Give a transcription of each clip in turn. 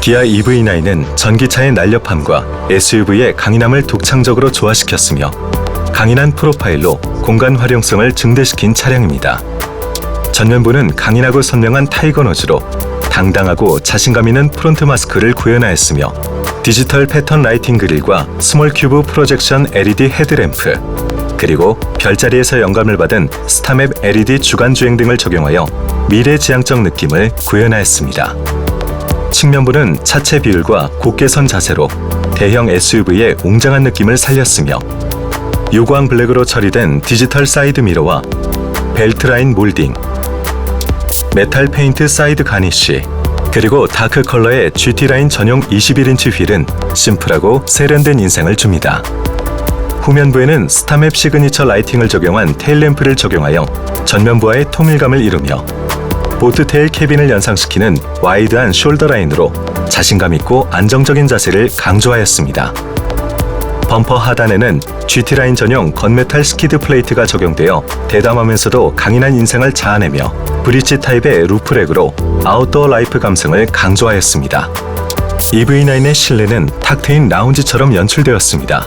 기아 EV9은 전기차의 날렵함과 SUV의 강인함을 독창적으로 조화시켰으며 강인한 프로파일로 공간 활용성을 증대시킨 차량입니다. 전면부는 강인하고 선명한 타이거 노즈로 당당하고 자신감 있는 프론트 마스크를 구현하였으며 디지털 패턴 라이팅 그릴과 스몰 큐브 프로젝션 LED 헤드램프 그리고 별자리에서 영감을 받은 스타맵 LED 주간 주행 등을 적용하여 미래 지향적 느낌을 구현하였습니다. 측면부는 차체 비율과 곧게 선 자세로 대형 SUV의 웅장한 느낌을 살렸으며 유광 블랙으로 처리된 디지털 사이드 미러와 벨트 라인 몰딩, 메탈 페인트 사이드 가니쉬, 그리고 다크 컬러의 GT 라인 전용 21인치 휠은 심플하고 세련된 인상을 줍니다. 후면부에는 스타맵 시그니처 라이팅을 적용한 테일램프를 적용하여 전면부와의 통일감을 이루며 보트 테일 캐빈을 연상시키는 와이드한 숄더 라인으로 자신감 있고 안정적인 자세를 강조하였습니다. 범퍼 하단에는 GT 라인 전용 건메탈 스키드 플레이트가 적용되어 대담하면서도 강인한 인상을 자아내며 브릿지 타입의 루프렉으로 아웃도어 라이프 감성을 강조하였습니다. EV9의 실내는 탁 트인 라운지처럼 연출되었습니다.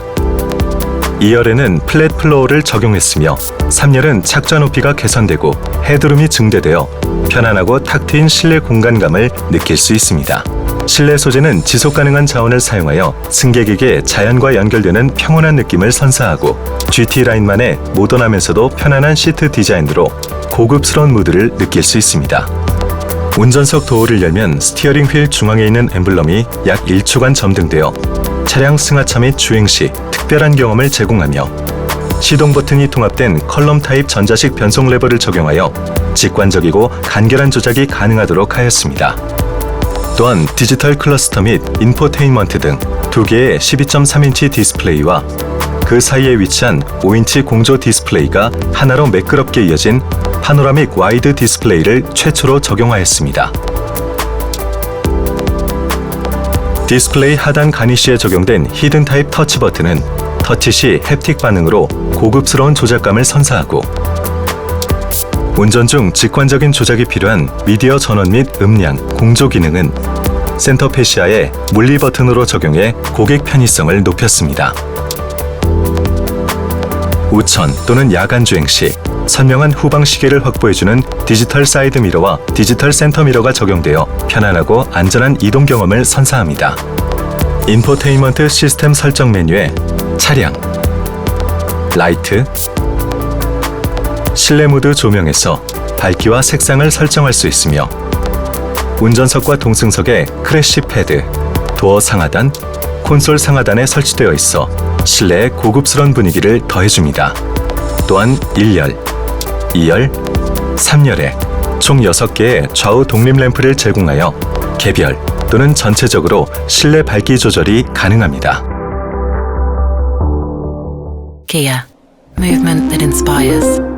2열에는 플랫 플로어를 적용했으며 3열은 착좌 높이가 개선되고 헤드룸이 증대되어 편안하고 탁 트인 실내 공간감을 느낄 수 있습니다. 실내 소재는 지속 가능한 자원을 사용하여 승객에게 자연과 연결되는 평온한 느낌을 선사하고 GT 라인만의 모던하면서도 편안한 시트 디자인으로 고급스러운 무드를 느낄 수 있습니다. 운전석 도어를 열면 스티어링 휠 중앙에 있는 엠블럼이 약 1초간 점등되어 차량 승하차 및 주행 시 특별한 경험을 제공하며 시동 버튼이 통합된 컬럼 타입 전자식 변속 레버를 적용하여 직관적이고 간결한 조작이 가능하도록 하였습니다. 또한 디지털 클러스터 및 인포테인먼트 등 두 개의 12.3인치 디스플레이와 그 사이에 위치한 5인치 공조 디스플레이가 하나로 매끄럽게 이어진 파노라믹 와이드 디스플레이를 최초로 적용하였습니다. 디스플레이 하단 가니쉬에 적용된 히든 타입 터치 버튼은 터치 시 햅틱 반응으로 고급스러운 조작감을 선사하고 운전 중 직관적인 조작이 필요한 미디어 전원 및 음량, 공조 기능은 센터 페시아에 물리 버튼으로 적용해 고객 편의성을 높였습니다. 우천 또는 야간 주행 시 선명한 후방 시계를 확보해주는 디지털 사이드 미러와 디지털 센터 미러가 적용되어 편안하고 안전한 이동 경험을 선사합니다. 인포테인먼트 시스템 설정 메뉴에 차량, 라이트, 실내 모드 조명에서 밝기와 색상을 설정할 수 있으며 운전석과 동승석에 크래시 패드, 도어 상하단, 콘솔 상하단에 설치되어 있어 실내의 고급스러운 분위기를 더해줍니다. 또한 1열, 2열, 3열에 총 6개의 좌우 독립 램프를 제공하여 개별 또는 전체적으로 실내 밝기 조절이 가능합니다. Kia, movement that inspires.